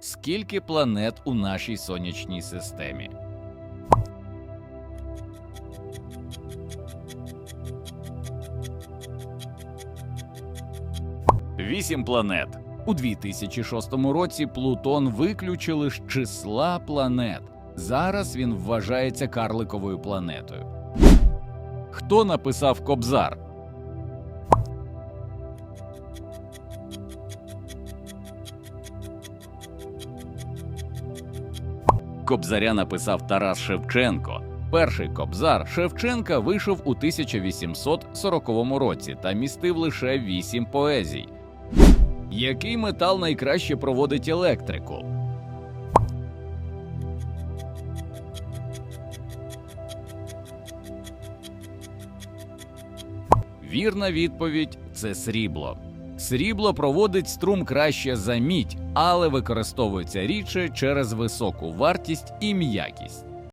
Скільки планет у нашій сонячній системі? Вісім планет. У 2006 році Плутон виключили з числа планет. Зараз він вважається карликовою планетою. Хто написав Кобзар? Кобзаря написав Тарас Шевченко. Перший кобзар Шевченка вийшов у 1840 році та містив лише вісім поезій. Який метал найкраще проводить електрику? Вірна відповідь це срібло. Срібло проводить струм краще за мідь, але використовується рідше через високу вартість і м'якість.